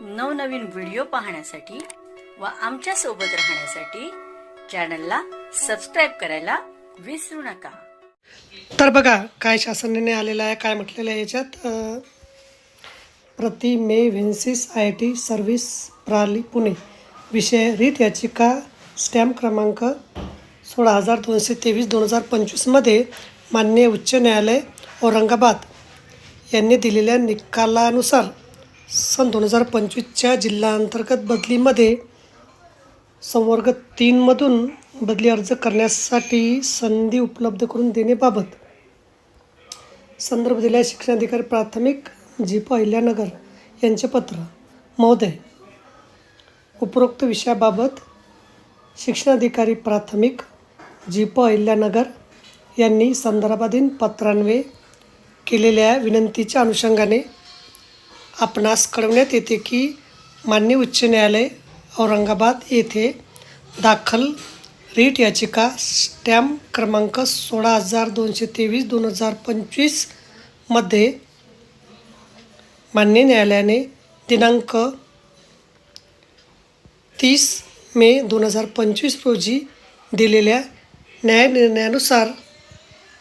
नवनवीन व्हिडिओ पाहण्यासाठी व आमच्यासोबत राहण्यासाठी चॅनलला सबस्क्राईब करायला विसरू नका. तर बघा काय शासनाने आलेलं आहे काय म्हटलेलं आहे याच्यात? प्रति मे व्हेन्सिस आय टी सर्व्हिस प्रणाली पुणे. विषय रीत याचिका स्टॅम्प क्रमांक सोळा हजार दोनशे तेवीस दोन हजार पंचवीसमध्ये मान्य उच्च न्यायालय औरंगाबाद यांनी दिलेल्या निकालानुसार सन दोन हजार पंचवीसच्या जिल्हाअंतर्गत बदलीमध्ये संवर्ग तीनमधून बदली अर्ज करण्यासाठी संधी उपलब्ध करून देण्याबाबत संदर्भ दिल्या शिक्षणाधिकारी प्राथमिक जीप अहिल्यानगर यांचे पत्र महोदय. उपरोक्त विषयाबाबत शिक्षणाधिकारी प्राथमिक जीप अहिल्यानगर यांनी संदर्भाधीन पत्रान्वये केलेल्या विनंतीच्या अनुषंगाने आपणास कळवण्यात येते की मान्य उच्च न्यायालय औरंगाबाद येथे दाखल रीट याचिका स्टॅम्प क्रमांक सोळा हजार दोनशे तेवीस दोन हजार पंचवीसमध्ये मान्य न्यायालयाने दिनांक तीस मे दोन हजार पंचवीस रोजी दिलेल्या न्यायनिर्णयानुसार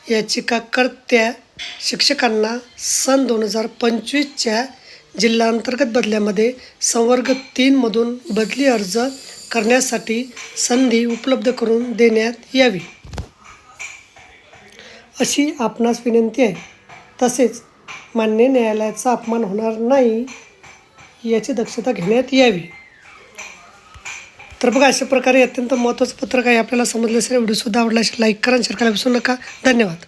याचिकाकर्त्या शिक्षकांना सन दोन हजार पंचवीसच्या जिल्हांतर्गत बदल्यामध्ये संवर्ग तीनमधून बदली अर्ज करण्यासाठी संधी उपलब्ध करून देण्यात यावी. अशी आपणास विनंती आहे. तसेच मान्य न्यायालयाचा अपमान होणार नाही याची दक्षता घेण्यात यावी. तर बघा अशा प्रकारे अत्यंत महत्त्वाचं पत्रक आहे. आपल्याला समजलं असेल व्हिडिओसुद्धा आवडला असेल लाईक करा शेअर करायला विसरू नका. धन्यवाद.